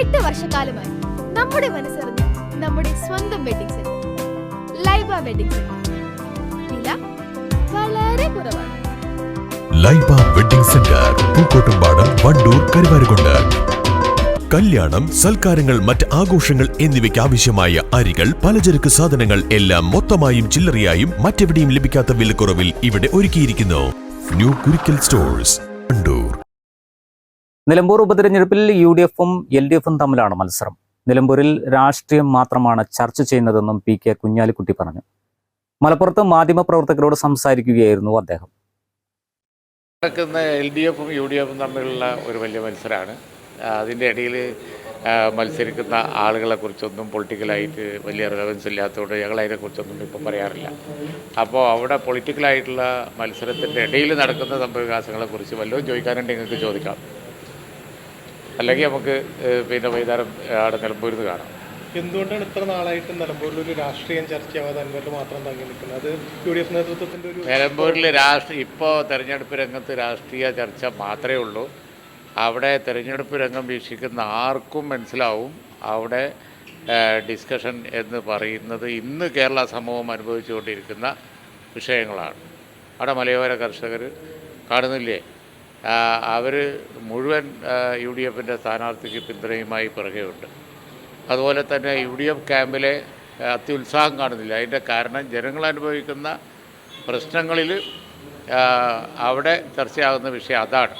എട്ട് വർഷക്കാലമായി നമ്മുടെ മനസ്സറിഞ്ഞ് നമ്മുടെ സ്വന്തം wedding centre Laiba wedding centre വില വളരെ കുറവാണ്. Laiba wedding centre Pookkottumpadam Wandoor Karuvarakundu. കല്യാണം സൽക്കാരങ്ങൾ മറ്റ് ആഘോഷങ്ങൾ എന്നിവയ്ക്ക് ആവശ്യമായ അരികൾ പലചരക്ക് സാധനങ്ങൾ എല്ലാം മൊത്തമായും ചില്ലറയായും മറ്റെവിടെയും ലഭിക്കാത്ത വിലക്കുറവിൽ ഇവിടെ ഒരുക്കിയിരിക്കുന്നു. New Kurikkal stores. നിലമ്പൂർ ഉപതെരഞ്ഞെടുപ്പിൽ യു ഡി എഫും എൽ ഡി എഫും തമ്മിലാണ് മത്സരം. നിലമ്പൂരിൽ രാഷ്ട്രീയം മാത്രമാണ് ചർച്ച ചെയ്യുന്നതെന്നും പി കെ കുഞ്ഞാലിക്കുട്ടി പറഞ്ഞു. മലപ്പുറത്ത് മാധ്യമപ്രവർത്തകരോട് സംസാരിക്കുകയായിരുന്നു അദ്ദേഹം. നടക്കുന്ന എൽ ഡി എഫും യു ഡി എഫും തമ്മിലുള്ള ഒരു വലിയ മത്സരമാണ്. അതിന്റെ ഇടയിൽ മത്സരിക്കുന്ന ആളുകളെ കുറിച്ചൊന്നും പൊളിറ്റിക്കലായിട്ട് വലിയ റിലവൻസ് ഇല്ലാത്തതുകൊണ്ട് ഞങ്ങൾ അതിനെക്കുറിച്ചൊന്നും ഇപ്പോൾ പറയാറില്ല. അപ്പോൾ അവിടെ പൊളിറ്റിക്കലായിട്ടുള്ള മത്സരത്തിന്റെ ഇടയിൽ നടക്കുന്ന സംഭവവികാസങ്ങളെക്കുറിച്ച് വല്ലതും ചോദിക്കാനുണ്ടെങ്കിൽ നിങ്ങൾക്ക് ചോദിക്കാം. അല്ലെങ്കിൽ നമുക്ക് പിന്നെ വൈകുന്നേരം അവിടെ നിലമ്പൂരിൽ നിന്ന് കാണാം. എന്തുകൊണ്ടാണ് ഇത്ര നാളായിട്ട് നിലമ്പൂരിൽ ഒരു രാഷ്ട്രീയം ചർച്ചയാവാതെ അൻവറിൽ മാത്രം തങ്ങി നിൽക്കുന്നത്? അത് യു ഡി എഫ് നേതൃത്വത്തിന്റെ ഒരു നിലമ്പൂരിൽ രാഷ്ട്രീയ ഇപ്പോൾ തെരഞ്ഞെടുപ്പ് രംഗത്ത് രാഷ്ട്രീയ ചർച്ച മാത്രമേ ഉള്ളൂ. അവിടെ തെരഞ്ഞെടുപ്പ് രംഗം വീക്ഷിക്കുന്ന ആർക്കും മനസ്സിലാവും. അവിടെ ഡിസ്കഷൻ എന്ന് പറയുന്നത് ഇന്ന് കേരള സമൂഹം അനുഭവിച്ചുകൊണ്ടിരിക്കുന്ന വിഷയങ്ങളാണ്. അവിടെ മലയോര കർഷകർ കാണുന്നില്ലേ? അവർ മുഴുവൻ യു ഡി എഫിന്റെ സ്ഥാനാർത്ഥിക്ക് പിന്തുണയുമായി പിറകെയുണ്ട് അതുപോലെ തന്നെ യു ഡി എഫ് ക്യാമ്പിലെ അത്യുത്സാഹം കാണുന്നില്ല. അതിന്റെ കാരണം ജനങ്ങൾ അനുഭവിക്കുന്ന പ്രശ്നങ്ങളിൽ അവിടെ ചർച്ചയാകുന്ന വിഷയം അതാണ്.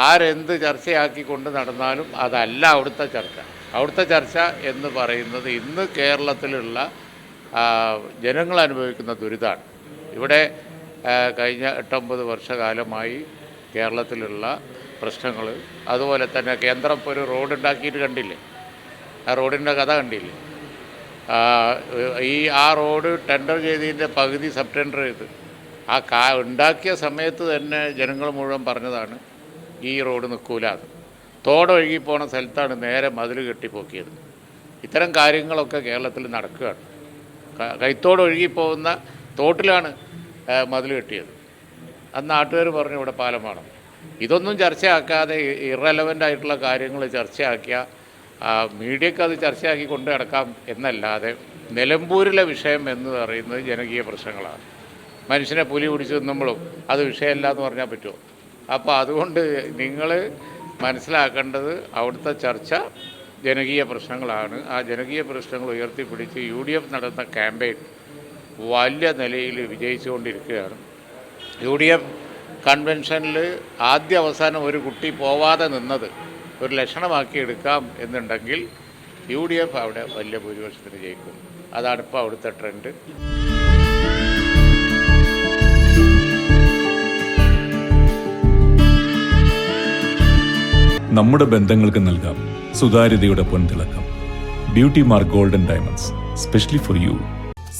ആരെന്ത് ചർച്ചയാക്കിക്കൊണ്ട് നടന്നാലും അതല്ല അവിടുത്തെ ചർച്ച. അവിടുത്തെ ചർച്ച എന്ന് പറയുന്നത് ഇന്ന് കേരളത്തിലുള്ള ജനങ്ങൾ അനുഭവിക്കുന്ന ദുരിതമാണ് ഇവിടെ കഴിഞ്ഞ എട്ടൊമ്പത് വർഷകാലമായി കേരളത്തിലുള്ള പ്രശ്നങ്ങൾ. അതുപോലെ തന്നെ കേന്ദ്രം ഇപ്പോൾ ഒരു റോഡ് ഉണ്ടാക്കിയിട്ട് കണ്ടില്ലേ? ആ റോഡിന്റെ കഥ കണ്ടില്ലേ? ഈ ആ റോഡ് ടെൻഡർ ചെയ്തതിന്റെ പകുതി സബ് ടെൻഡർ ചെയ്ത്. ആ കാ ഉണ്ടാക്കിയ സമയത്ത് തന്നെ ജനങ്ങൾ മുഴുവൻ പറഞ്ഞതാണ് ഈ റോഡ് നിൽക്കൂലാന്ന് തോടൊഴുകി പോണ സ്ഥലത്താണ് നേരെ മതിൽ കെട്ടിപ്പോക്കിയത്. ഇത്തരം കാര്യങ്ങളൊക്കെ കേരളത്തിൽ നടക്കുകയാണ്. കൈത്തോടൊഴുകി പോകുന്ന തോട്ടിലാണ് മതിൽ കെട്ടിയത്. അന്ന് നാട്ടുകാർ പറഞ്ഞു ഇവിടെ പാലം വേണം. ഇതൊന്നും ചർച്ചയാക്കാതെ ഇറലവന്റ് ആയിട്ടുള്ള കാര്യങ്ങൾ ചർച്ചയാക്കിയ മീഡിയക്ക് അത് ചർച്ചയാക്കി കൊണ്ടു നടക്കാം എന്നല്ലാതെ നിലമ്പൂരിലെ വിഷയം എന്ന് പറയുന്നത് ജനകീയ പ്രശ്നങ്ങളാണ്. മനുഷ്യനെ പുലി പിടിച്ച് തിന്നുമ്പോഴും അത് വിഷയമല്ല എന്ന് പറഞ്ഞാൽ പറ്റുമോ? അപ്പോൾ അതുകൊണ്ട് നിങ്ങൾ മനസ്സിലാക്കേണ്ടത് അവിടുത്തെ ചർച്ച ജനകീയ പ്രശ്നങ്ങളാണ്. ആ ജനകീയ പ്രശ്നങ്ങൾ ഉയർത്തിപ്പിടിച്ച് യു ഡി എഫ് നടന്ന ക്യാമ്പയിൻ വലിയ നിലയിൽ വിജയിച്ചുകൊണ്ടിരിക്കുകയാണ്. യു ഡി എഫ് കൺവെൻഷനിൽ ആദ്യ അവസാനം ഒരു കുട്ടി പോവാതെ നിന്നത് ഒരു ലക്ഷണമാക്കി എടുക്കാം എന്നുണ്ടെങ്കിൽ യു ഡി എഫ് അവിടെ വലിയ ഭൂരിപക്ഷത്തിന് ജയിക്കും. അതാണ് ഇപ്പോൾ അവിടുത്തെ ട്രെൻഡ്. നമ്മുടെ ബന്ധങ്ങൾക്ക് നൽകാം. സുതാര്യതയുടെ പൊൻതിളക്കം. Beauty Mark golden diamonds specially for you.